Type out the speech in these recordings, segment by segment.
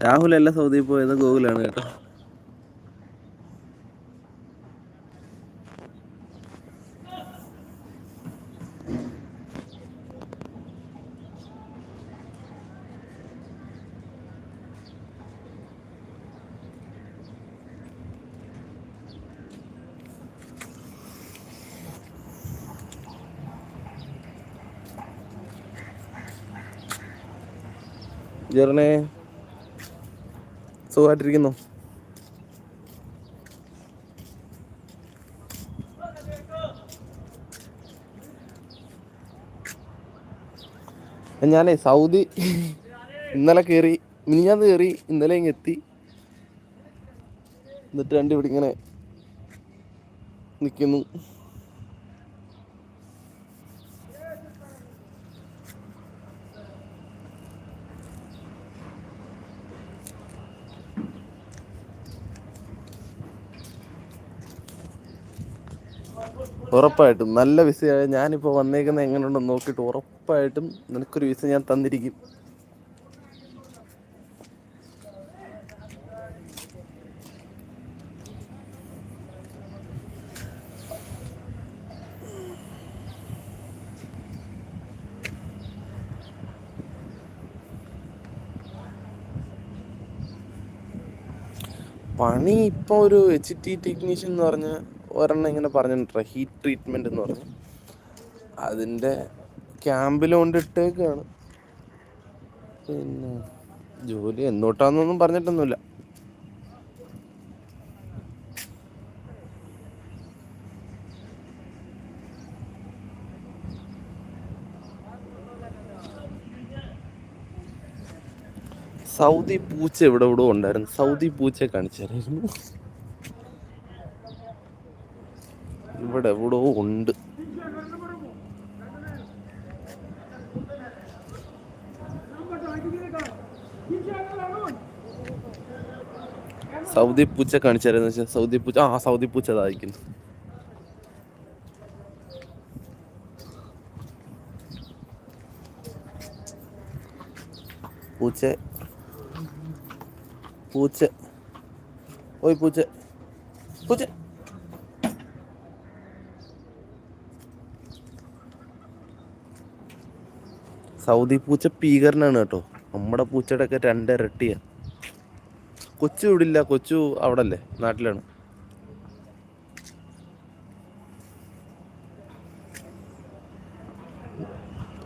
രാഹുൽ അല്ല സൗദിയിൽ പോയത് ഗോകുലാണ് കേട്ടോ. ജെറിനെ സുഖമായിട്ടിരിക്കുന്നു. ഞാനേ സൗദി ഇന്നലെ കയറി മിനിഞ്ഞാന്ന് കയറി ഇന്നലെ ഇങ്ങ് എത്തി. എന്നിട്ട് രണ്ടിവിടെ ഇങ്ങനെ നിൽക്കുന്നു ഉറപ്പായിട്ടും നല്ല വിസയാണ് ഞാനിപ്പോൾ വന്നേക്കുന്നത് എങ്ങനെയുണ്ടെന്ന് നോക്കിയിട്ട് ഉറപ്പായിട്ടും നിനക്കൊരു വിസ ഞാൻ തന്നിരിക്കും. പണി ഇപ്പോൾ ഒരു എച്ച് ടി ടെക്നീഷ്യൻ എന്ന് പറഞ്ഞ ഒരെണ്ണം ഇങ്ങനെ പറഞ്ഞിട്ടുണ്ട് ഹീറ്റ് ട്രീറ്റ്മെന്റ് എന്ന് പറഞ്ഞു. അതിന്റെ ക്യാമ്പിൽ കൊണ്ടിട്ടേക്കാണ്. പിന്നെ ജോലി എന്നോട്ടാന്നൊന്നും പറഞ്ഞിട്ടൊന്നുമില്ല. സൗദി പൂച്ച ഇവിടെ ഇവിടെ ഉണ്ടായിരുന്നു. സൗദി പൂച്ച കാണിച്ചായിരുന്നു ഇവിടെ എവിടോ ഉണ്ട്. സൗദി പൂച്ച കാണിച്ചായിരുന്നു സൗദി പൂച്ച ആ സൗദി പൂച്ച അതായിരിക്കുന്നു. പൂച്ച. പൂച്ച. ഓയ് പൂച്ച. പൂച്ച. സൗദി പൂച്ച പീകറിനാണ് കേട്ടോ. നമ്മുടെ പൂച്ചയുടെ ഒക്കെ രണ്ടിരട്ടിയാ കൊച്ചു ഇവിടില്ല കൊച്ചു അവിടെ അല്ലേ നാട്ടിലാണ്.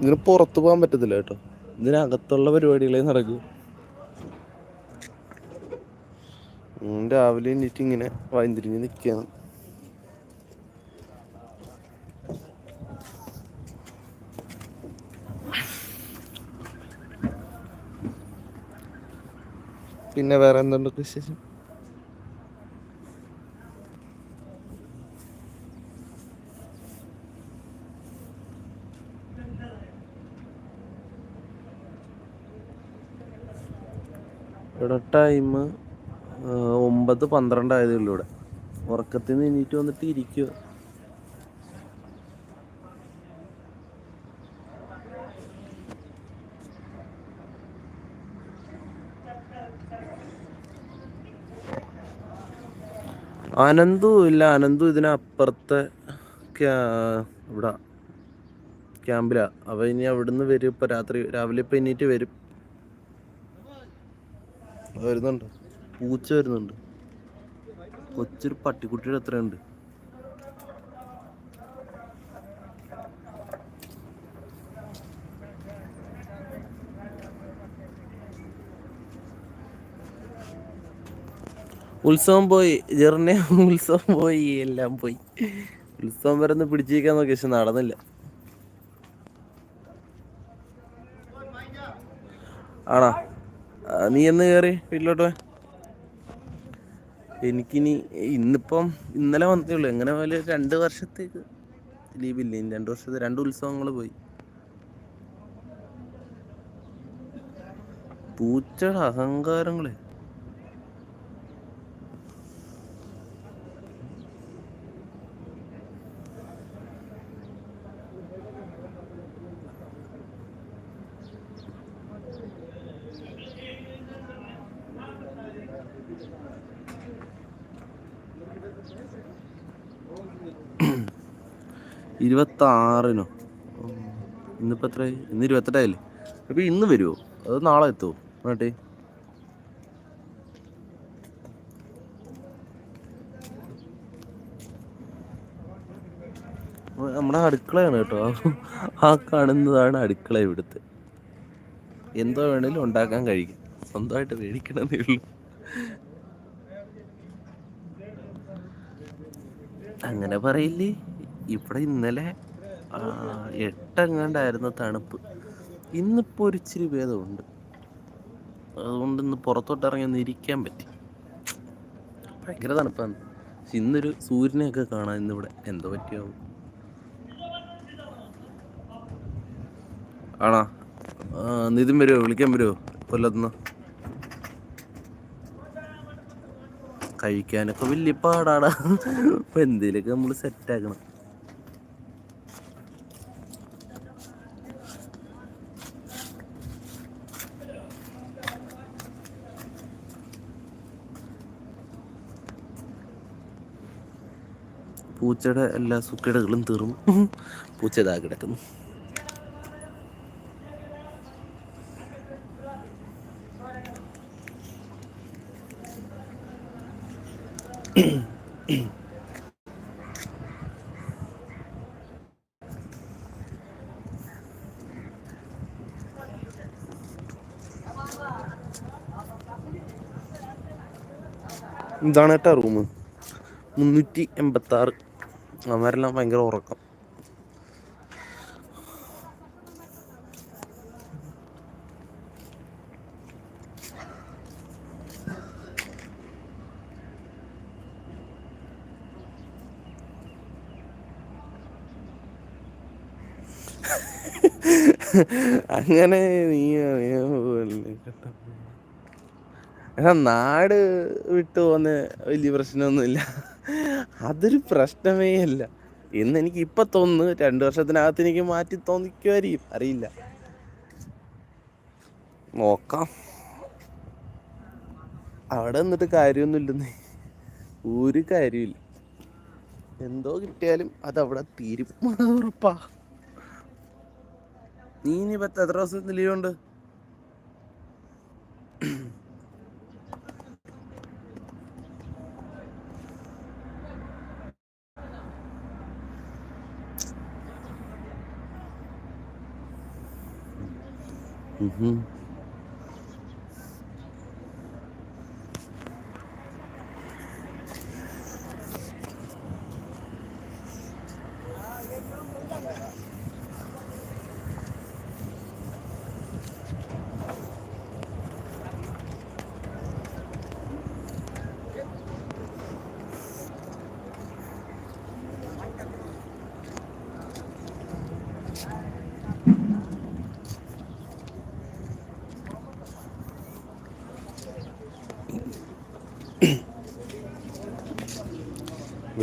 ഇതിന് പുറത്തു പോകാൻ പറ്റത്തില്ല കേട്ടോ. ഇതിനകത്തുള്ള പരിപാടികളെ നടക്കൂ. രാവിലെ എണീറ്റ് ഇങ്ങനെ വൈന്തിരിഞ്ഞ് നിൽക്കുകയാണ്. പിന്നെ വേറെ എന്തുണ്ട് വിശേഷം? ഇവിടെ ടൈം ഒമ്പത് പന്ത്രണ്ട് ആയതേ ഉള്ളൂ ഇവിടെ. ഉറക്കത്തിൽ നിന്ന് എണീറ്റ് വന്നിട്ട് ഇരിക്കുക അനന്തു ഇല്ല. അനന്തു ഇതിനപ്പുറത്തെ ഇവിടെ ക്യാമ്പിലാ. അവ ഇനി അവിടുന്ന് വരും. ഇപ്പൊ രാത്രി രാവിലെ ഇപ്പൊ എണീറ്റ് വരും. വരുന്നുണ്ട്. പൂച്ച വരുന്നുണ്ട്. കൊച്ചൊരു പട്ടിക്കുട്ടിയുടെ അത്ര ഉത്സവം പോയി ജെറിനെ ഉത്സവം പോയി എല്ലാം പോയി. ഉത്സവം വരെ ഒന്ന് പിടിച്ചിരിക്കാൻ നോക്കി പക്ഷെ നടന്നില്ല. ആണോ? നീ എന്ന് കയറി വീട്ടിലോട്ട് എനിക്കിനി ഇന്നിപ്പം ഇന്നലെ വന്നേ ഉള്ളൂ. എങ്ങനെ പോലെ രണ്ട് വർഷത്തേക്ക് ലീവില്ല ഇനി രണ്ട് വർഷത്തെ രണ്ട് ഉത്സവങ്ങൾ പോയി. പൂച്ചയുടെ അഹങ്കാരങ്ങളെ. ഇരുപത്താറിനോ? ഇന്നിപ്പോൾ എത്രയായി ഇന്ന് ഇരുപത്തെട്ടായില്ലേ? അപ്പോൾ ഇന്ന് വരുമോ അത് നാളെ എത്തുമോ വേണ്ടി നമ്മുടെ അടുക്കളയാണ് കേട്ടോ. ആ കാണുന്നതാണ് അടുക്കള ഇവിടുത്തെ. എന്തോ വേണേലും ഉണ്ടാക്കാൻ കഴിയും സ്വന്തമായിട്ട് മേടിക്കണമെന്നേ ഉള്ളൂ. അങ്ങനെ പറയില്ലേ? ഇവിടെ ഇന്നലെ എട്ടെങ്ങാണ്ടായിരുന്നു തണുപ്പ്. ഇന്നിപ്പോൾ ഒരു ഇച്ചിരി ഭേദമുണ്ട്. അതുകൊണ്ട് ഇന്ന് പുറത്തോട്ട് ഇറങ്ങി ഒന്ന് ഇരിക്കാൻ പറ്റി. ഭയങ്കര തണുപ്പാണ്. പക്ഷെ ഇന്നൊരു സൂര്യനെയൊക്കെ കാണാൻ ഇന്നിവിടെ എന്തോ പറ്റിയാവും ആണോ? നിതിൻ വരുമോ വിളിക്കാൻ വരുമോ കൊല്ലത്തുനിന്ന് കഴിക്കാനൊക്കെ വലിയ പാടാടാ അപ്പം എന്തേലൊക്കെ നമ്മൾ സെറ്റാക്കണം പൂച്ചയുടെ എല്ലാ സുക്കേടുകളും തീർന്നു. പൂച്ച ഇതാ കിടക്കുന്നു. ഇതാണ് കേട്ടോ റൂം മുന്നൂറ്റി എൺപത്തി ആറ് അവരെല്ലാം ഭയങ്കര ഉറക്കം. അങ്ങനെ നീ എടാ നാട് വിട്ടു പോകുന്ന വലിയ പ്രശ്നമൊന്നുമില്ല. അതൊരു പ്രശ്നമേ അല്ല. എന്ന് എനിക്ക് ഇപ്പൊ തോന്നുന്നു രണ്ടു വർഷത്തിനകത്ത് എനിക്ക് മാറ്റി തോന്നിക്കുമായിരിക്കും. അറിയില്ല. നോക്കാം. അവിടെ നിന്നിട്ട് കാര്യമൊന്നുമില്ലെന്നേ. ഒരു കാര്യമില്ല എന്തോ കിട്ടിയാലും അത് അവിടെ തീരും. ഉറപ്പാ. നീ ഇനി പത്ത് എത്ര ദിവസത്തിന് ലീവ് ഉണ്ട്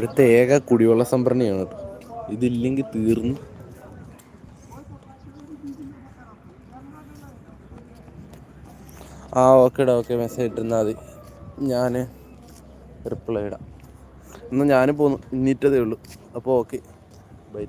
ഇവിടുത്തെ ഏക കുടിവെള്ള സംഭരണിയാണ് കേട്ടോ. ഇതില്ലെങ്കിൽ തീർന്നു. ആ ഓക്കേടാ ഓക്കെ മെസ്സേജ് ഇട്ടിരുന്നാൽ മതി. ഞാൻ റിപ്ലൈ ഇടാം. എന്നാൽ ഞാനും പോന്നു. ഇന്നിട്ടതേ ഉള്ളൂ. അപ്പോൾ ഓക്കെ ബൈ